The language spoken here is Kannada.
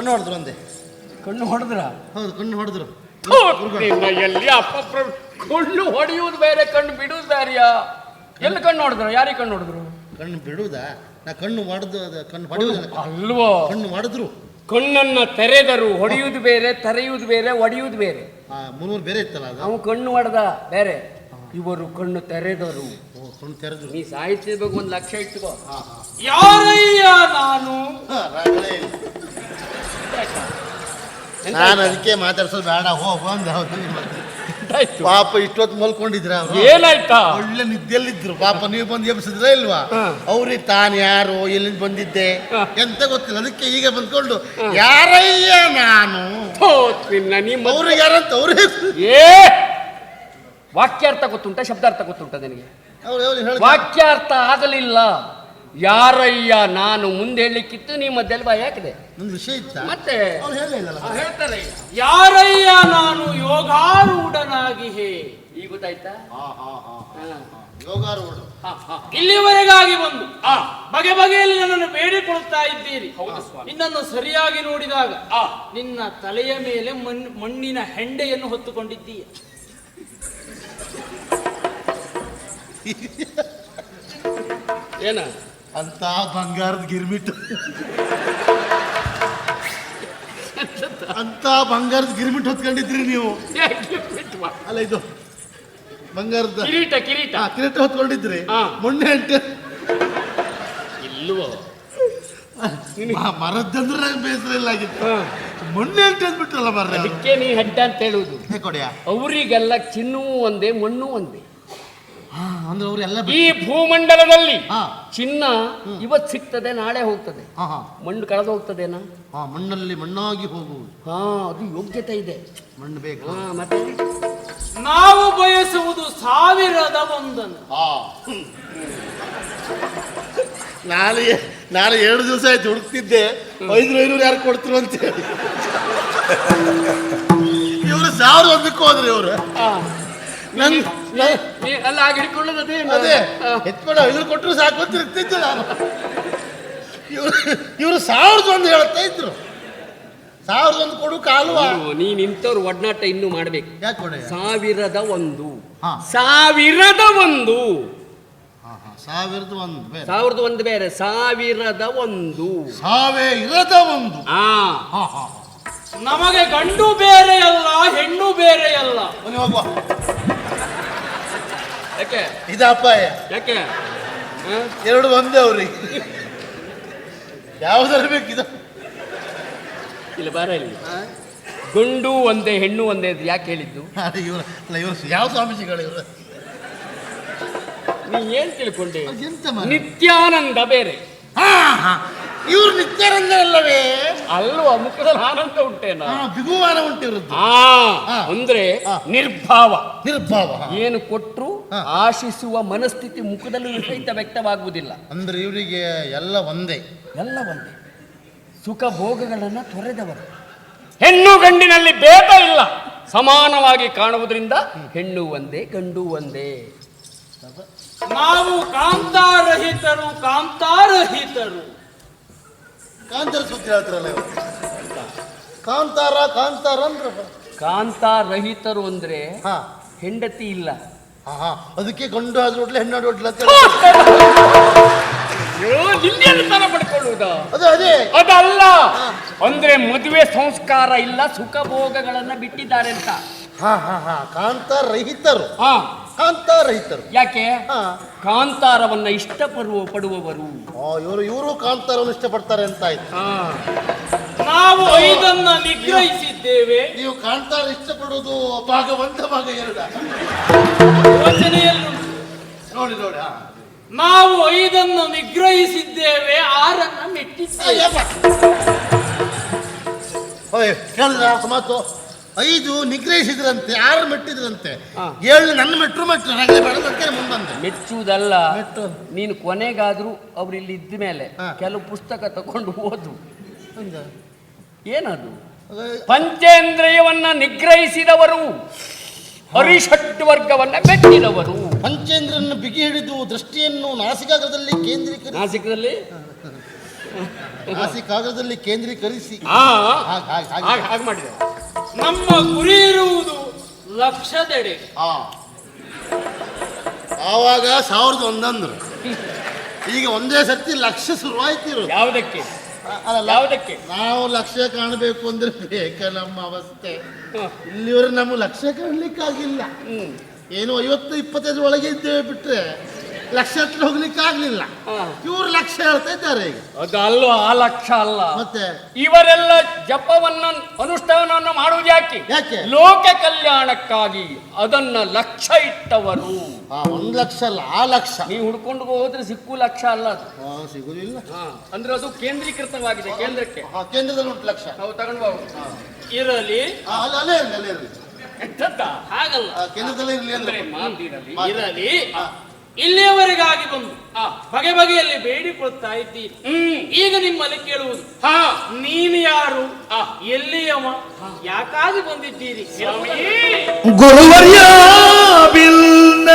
ಕಣ್ಣು ಹೊಡೆದ್ರು ಅಂದೆ. ಕಣ್ಣು ಹೊಡೆದ್ರ? ಹೌದು ಕಣ್ಣು ಹೊಡೆದ್ರು. ಎಲ್ಲಿ ಅಪ್ಪ ಪ್ರ- ಕಣ್ಣು ಹೊಡೆಯುವುದು ಬೇರೆ ಕಣ್ಣು ಬಿಡುವುದು ಬೇರೆಯಾ? ಎಲ್ಲಿ ಕಣ್ಣು ಹೊಡೆದ್ರು? ಯಾರಿಗೆ ಕಣ್ಣು ಹೊಡೆದ್ರು? ಕಣ್ಣು ಬಿಡುವುದಾ? ನಾ ಕಣ್ಣು ಹೊಡೆದು ಅದು ಕಣ್ಣು ಹೊಡೆಯುವುದ ಅಲ್ವೋ? ಕಣ್ಣು ಹೊಡೆದ್ರು. ಕಣ್ಣನ್ನ ತೆರೆದರು ಹೊಡೆಯುವುದು ಬೇರೆ ತೆರೆಯುವುದು ಬೇರೆ ಒಡೆಯುವುದು ಬೇರೆ. ಆ ಮುನ್ನೂರು ಬೇರೆ ಇತ್ತಲ್ಲ ಅದು? ನಾವು ಕಣ್ಣು ಹೊಡೆದ ಬೇರೆ. ಇವರು ಕಣ್ಣು ತೆರೆದರು. ಓ ಕಣ್ಣು ತೆರೆದ್ರು. ನೀ ಸಾಹಿತ್ಯದ ಬಗ್ಗೆ ಒಂದು ಲಕ್ಷ ಇಟ್ಕೋ. ಯಾರಯ್ಯ ನಾನು. ನಾನು ಅದಕ್ಕೆ ಮಾತಾಡ್ಸೋದು ಬೇಡ ಹೋಗ ಬಂದ ಹೌದು ಪಾಪ ಇಷ್ಟೊತ್ತು ಮಲ್ಕೊಂಡಿದ್ರ ಏನಾಯ್ತಾ? ಒಳ್ಳೆ ನಿದ್ದೆಲ್ಲಿದ್ರು ಪಾಪ ನೀವು ಬಂದು ಎಬ್ಸಿದ್ರ ಇಲ್ವಾ? ಅವ್ರಿ ಅವ್ರಿಗೆ ತಾನು ಯಾರು ಎಲ್ಲಿಂದ ಬಂದಿದ್ದೆ. ಎಂತ ಗೊತ್ತಿಲ್ಲ. ಅದಕ್ಕೆ ಈಗ ಬಂದ್ಕೊಂಡು ಯಾರಯ್ಯ ನಾನು? ಅವ್ರಿಗೆ ಯಾರಂತ ಅವ್ರಿಗೆ ಏ! ವಾಕ್ಯಾರ್ಥ ಗೊತ್ತುಂಟ? ಶಬ್ದಾರ್ಥ ಗೊತ್ತುಂಟ ನಿನಗೆ? ಅವ್ರು ಅವ್ರು ಹೇಳಿ ವಾಕ್ಯಾರ್ಥ ಆಗಲಿಲ್ಲ. ಯಾರಯ್ಯ ನಾನು ಮುಂದೆ ಹೇಳಲಿಕ್ಕಿತ್ತು ನೀ ಮಧ್ಯದಲ್ಲಿ ಯಾಕಿದೆ? ಹಾಕಿದೆ ಒಂದು ವಿಷಯ ಇತ್ತ? ಮತ್ತೆ ಅವ್ರು ಹೇಳಿಲ್ಲಲ್ಲ ಆ, ಹೇಳ್ತಾರೆ ಯಾರಯ್ಯ ನಾನು ಯೋಗಾರೂಢನಾಗಿ ಹೇ ಈಗ ಗೊತ್ತಾಯ್ತಾ? ಹಾ ಹಾ ಹಾ ಹಾ. ಯೋಗಾರೂಢ ಹಾ, ಹಾ. ಇಲ್ಲಿವರೆಗಾಗಿ ಬಂದು ಆ, ಬಗೆ ಬಗೆಯಲ್ಲಿ ನನ್ನನ್ನು ಬೇಡಿಕೊಳ್ತಾ ಇದ್ದೀರಿ. ಹೌದು ಸ್ವಾಮಿ. ನಿನ್ನನ್ನು ಸರಿಯಾಗಿ ನೋಡಿದಾಗ ಆ. ನಿನ್ನ ತಲೆಯ ಮೇಲೆ ಮಣ್ ಮಣ್ಣಿನ ಹೆಂಡೆಯನ್ನು ಹೊತ್ತುಕೊಂಡಿದ್ದೀಯ. ಏನ? ಅಂತ ಬಂಗಾರದ ಗಿರ್ಮಿಟ್. ಅಂತ ಬಂಗಾರದ ಗಿರ್ಮಿಟ್ ಹೊತ್ಕೊಂಡಿದ್ರಿ ನೀವು. ಅಲ್ಲ ಇದು ಬಂಗಾರದ ಕಿರೀಟ ಕಿರೀಟ. ಹಾ, ಕಿರೀಟ ಹೊತ್ಕೊಂಡಿದ್ರಿ. ಹಾ. ಮೊನ್ನೆ ಅಂಟೆ. ಇಲ್ವೋ ಮರದ್ದಂದ್ರೆ ನಂಗೆ ಬೇಸರ ಇಲ್ಲ ಆಗಿತ್ತು. ಮೊನ್ನೆ ಅಂಟೆ ಅಂದ್ಬಿಟ್ರಲ್ಲ ಮರ. ಅದಕ್ಕೆ ನೀ ಹೆಡ್ಡ ಅಂತ ಹೇಳುವುದು. ಹೇ ಕೊಡ್ಯಾ. ಅವರಿಗೆಲ್ಲ ಚಿನ್ನೂ ಒಂದೇ ಮಣ್ಣು ಒಂದೇ. ಅಂದ್ರೆ ಅವರೆಲ್ಲ ಈ ಭೂಮಂಡಲದಲ್ಲಿ ಹಾ. ಚಿನ್ನ ಇವತ್ತು ಸಿಗ್ತದೆ ನಾಳೆ ಹೋಗ್ತದೆ. ಮಣ್ಣು ಕಳೆದು ಹೋಗ್ತದೇನಾ? ಹಾ ಮಣ್ಣಲ್ಲಿ ಮಣ್ಣಾಗಿ ಹೋಗುವುದು. ಹಾ ಅದು ಯೋಗ್ಯತೆ ಇದೆ. ಮಣ್ಣು ಬೇಕು. ಹಾ ಮತ್ತೆ? ನಾವು ಬಯಸುವುದು ಸಾವಿರದ ಒಂದನ್ನು ನಾಳೆ ನಾಳೆ ಎರಡು ದಿವಸ ಆಯ್ತು ಹುಡುಕ್ತಿದ್ದೆ. ಐದು ಐನೂರು ಯಾರು ಕೊಡ್ತರು ಅಂತ ಹೇಳಿ. ಇವರು ಸಾವಿರ ಒಂದಕ್ಕೆ ಹೋದ್ರಿ ಇವರು. ನಂಗೆ ಅಲ್ಲ ಹಿಡ್ಕೊಳ್ಳೋದು? ಅದೇ ಎತ್ಬೇಡ ಕೊಟ್ಟರು ಸಾಕು ಅಂತ ಇರ್ತಿದ್ದೆ ನಾನು. ಇವರು ಇವರು ಸಾವಿರದ ಒಂದು ಹೇಳ್ತಾ ಇದ್ರು. ಸಾವಿರದ ಒಂದು ಕೊಡು ಕಾಲು ನೀನ್ ನೀ ನಿಂತವ್ರು ಒಡನಾಟ ಇನ್ನು ಮಾಡ್ಬೇಕು. ಯಾಕೆ ಸಾವಿರದ ಒಂದು. ಸಾವಿರದ ಒಂದು. ಸಾವಿರದ ಒಂದು ಬೇರೆ. ಸಾವಿರದ ಒಂದು ಬೇರೆ ಸಾವಿರದ ಒಂದು. ಸಾವಿರದ ಒಂದು. ನಮಗೆ ಗಂಡು ಬೇರೆ ಅಲ್ಲ ಹೆಣ್ಣು ಬೇರೆಯಲ್ಲ. ಬನ್ನಿ ಹೋಗುವ ಇದು ಅಪಾಯ. ಯಾಕೆ? ಎರಡು ಒಂದೇ ಅವ್ರಿಗೆ. ಯಾವ್ದಾರು ಬೇಕಿದು ಇಲ್ಲ ಬಾರ ಇಲ್ಲಿ ಗುಂಡು ಒಂದೇ ಹೆಣ್ಣು ಒಂದೇ ಅಂತ ಯಾಕೆ ಹೇಳಿದ್ದು? ಇವರು ಅಲ್ಲ ಇವರು ಯಾವ ಸ್ವಾಮೀಜಿಗಳು ಇವರು? ನೀ ಏನ್ ತಿಳ್ಕೊಂಡೆ? ಎಂತ ಮಾರ್ರೆ? ನಿತ್ಯಾನಂದ ಬೇರೆ. ಹಾ ಹಾ. ಇವ್ರು ನಿತ್ಯಾನಂದ ಅಲ್ಲವೇ? ಅಲ್ವಾ ಮುಖದಲ್ಲಿ ಆನಂದ ಉಂಟೇನ? ಬಿಗುವಾನ ಉಂಟಿರುತ್ತೆ ಉಂಟು ಆ ಹಾ. ಅಂದ್ರೆ ನಿರ್ಭಾವ. ನಿರ್ಭಾವ ಏನು ಕೊಟ್ಟರು ಆಶಿಸುವ ಮನಸ್ಥಿತಿ ಮುಖದಲ್ಲಿ ಸಹಿತ ವ್ಯಕ್ತವಾಗುವುದಿಲ್ಲ. ಅಂದ್ರೆ ಇವರಿಗೆ ಎಲ್ಲ ಒಂದೇ. ಎಲ್ಲ ಒಂದೇ. ಸುಖ ಭೋಗಗಳನ್ನ ತೊರೆದವರು. ಹೆಣ್ಣು ಗಂಡಿನಲ್ಲಿ ಭೇದ ಇಲ್ಲ. ಸಮಾನವಾಗಿ ಕಾಣುವುದರಿಂದ ಹೆಣ್ಣು ಒಂದೇ ಗಂಡು ಒಂದೇ. ನಾವು ಕಾಂತಾರಹಿತರು ಕಾಂತಾರಹಿತರು. ಕಾಂತಾರ ಸುದ್ದಿ ಹೇಳ್ತಾರಲ್ಲ ಇವರು. ಕಾಂತಾರ ಕಾಂತಾರ ಅಂದ್ರೆ ಕಾಂತಾರಹಿತರು ಅಂದ್ರೆ ಹಾ. ಹೆಂಡತಿ ಇಲ್ಲ. ಹಾ ಹಾ. ಅದಕ್ಕೆ ಗಂಡು ಆದ್ರೂ ಒಡ್ಲೆ ಹೆಣ್ಣಾಡು ಅಂತ. ನಿನ್ನೆಲ್ಲ ಪಡ್ಕೊಳ್ಳುವುದ ಅದೇ ಅದೇ. ಅದಲ್ಲ. ಅಂದ್ರೆ ಮದುವೆ ಸಂಸ್ಕಾರ ಇಲ್ಲ ಸುಖ ಭೋಗಗಳನ್ನ ಬಿಟ್ಟಿದ್ದಾರೆ ಅಂತ. ಹಾ ಹಾ ಹಾ. ಕಾಂತಾರ ರಹಿತರು ಹಾ. ಕಾಂತಾರ ರಹಿತರು ಯಾಕೆ? ಹಾ. ಕಾಂತಾರವನ್ನ ಇಷ್ಟಪಡುವ ಪಡುವವರು. ಆ, ಇವರು ಇವರು ಕಾಂತಾರವನ್ನು ಇಷ್ಟಪಡ್ತಾರೆ ಅಂತ ಆಯ್ತು. ನಾವು ಐದನ್ನ ನಿಗ್ರಹಿಸಿದ್ದೇವೆ. ನೀವು ಕಾಂತಾರ ಇಷ್ಟಪಡುವುದು ಭಾಗ ಒಂದು ಭಾಗ ಎರಡು ನೋಡಿ ನೋಡಿ ಹಾ. ನಾವು ಐದನ್ನು ನಿಗ್ರಹಿಸಿದ್ದೇವೆ ಆರನ್ನ ಮೆಟ್ಟಿದ್ದೇವೆ ಅಯ್ಯಪ್ಪ. ಓಯ್ ಕೇಳಿದ್ರ ಮಾತು? ಐದು ನಿಗ್ರಹಿಸಿದ್ರಂತೆ ಆರು ಮೆಟ್ಟಿದ್ರಂತೆ. ಏಳು ನನ್ನ ಮೆಟ್ರು ಮೆಟ್ರು ಹಾಗೆ ಮುಂದೆ ಮೆಚ್ಚುವುದಲ್ಲ ಮೆಟ್ಟು. ನೀನು ಕೊನೆಗಾದ್ರೂ ಅವ್ರು ಇಲ್ಲಿ ಇದ್ದ ಮೇಲೆ ಕೆಲವು ಪುಸ್ತಕ ತಕೊಂಡು ಓದು. ಏನದು? ಪಂಚೇಂದ್ರಿಯವನ್ನ ನಿಗ್ರಹಿಸಿದವರು ಹರಿಷಟ್ಟು ವರ್ಗವನ್ನ ಮೆಚ್ಚಿದವರು ಪಂಚೇಂದ್ರನ್ನು ಬಿಗಿ ಹಿಡಿದು ದೃಷ್ಟಿಯನ್ನು ನಾಸಿಕಾಗ್ರದಲ್ಲಿ ಕೇಂದ್ರೀಕರಿಸಿ. ನಾಸಿಕದಲ್ಲಿ? ನಾಸಿಕಾಗ್ರದಲ್ಲಿ ಕೇಂದ್ರೀಕರಿಸಿ. ಹಾಗೆ ಮಾಡಿದೆ. ನಮ್ಮ ಗುರಿ ಇರುವುದು ಲಕ್ಷದೆಡೆ. ಆ. ಆವಾಗ ಸಾವಿರದ ಒಂದಂದ್ರು. ಈಗ ಒಂದೇ ಸರ್ತಿ ಲಕ್ಷ ಶುರುವಾಯ್ತಿರು ಯಾವುದಕ್ಕೆ? ಅಲ್ಲ ಯಾವುದಕ್ಕೆ? ನಾವು ಲಕ್ಷ ಕಾಣಬೇಕು ಅಂದ್ರೆ ಬೇಕ ನಮ್ಮ ಅವಸ್ಥೆ. ಇಲ್ಲಿವರೆ ನಮ್ಮ ನಮ್ಗೆ ಲಕ್ಷ್ಯ ಕಾಣಲಿಕ್ಕಾಗಿಲ್ಲ. ಏನು ಐವತ್ತು ಇಪ್ಪತ್ತೈದು ಒಳಗೆ ಇದ್ದೇವೆ ಬಿಟ್ರೆ ಲಕ್ಷ ಹತ್ರ ಹೋಗ್ಲಿಕ್ಕೆ ಆಗ್ಲಿಲ್ಲ. ಇವ್ರ ಲಕ್ಷ ಹೇಳ್ತಾ ಇದ್ದಾರೆ ಈಗ. ಆ ಲಕ್ಷ ಅಲ್ಲ. ಮತ್ತೆ? ಇವರೆಲ್ಲ ಜಪವನ್ನ ಅನುಷ್ಠಾನವನ್ನು ಮಾಡುವುದು ಯಾಕೆ? ಯಾಕೆ? ಲೋಕ ಕಲ್ಯಾಣಕ್ಕಾಗಿ ಅದನ್ನ ಲಕ್ಷ ಇಟ್ಟವರು. ಆ, ಒಂದ್ ಲಕ್ಷ ಅಲ್ಲ ಆ ಲಕ್ಷ. ನೀವು ಹುಡ್ಕೊಂಡು ಹೋದ್ರೆ ಸಿಕ್ಕು ಲಕ್ಷ ಅಲ್ಲ ಅದು. ಆ, ಸಿಗುದಿಲ್ಲ. ಅಂದ್ರೆ ಅದು ಕೇಂದ್ರೀಕೃತವಾಗಿದೆ ಕೇಂದ್ರಕ್ಕೆ. ಆ, ಕೇಂದ್ರದಲ್ಲಿ ಉಂಟು ಲಕ್ಷ. ನಾವು ತಗೊಂಡು ಇರಲಿ. ಆ, ಅಲ್ಲ ಅಲ್ಲೇ ಇರಲಿ ಅಲ್ಲೇ ಇರಲಿ. ಎಂತದ್ದ? ಹಾಗಲ್ಲ. ಕೇಂದ್ರದಲ್ಲಿ ಕೇಂದ್ರದಲ್ಲೇ ಇರಲಿ ಅಂದ್ರೆ ಅಂದ್ರೆ ಮಾತಿರಲಿ. ಇರಲಿ. ಇಲ್ಲಿಯವರೆಗಾಗಿ ಬಂದು ಆ. ಬಗೆ ಬಗೆಯಲ್ಲಿ ಬೇಡಿಕೊಳ್ತಾ ಇದ್ದೀರಿ. ಹ್ಮ್. ಈಗ ನಿಮ್ಮಲ್ಲಿ ಕೇಳುವುದು. ಹಾ. ನೀನು ಯಾರು? ಆ. ಎಲ್ಲಿಯವ? ಯಾಕಾಗಿ ಬಂದಿದ್ದೀರಿ? ಗುರುವರ್ಯಾ ಗುರುವರ್ಯ ಬಿಲ್ನ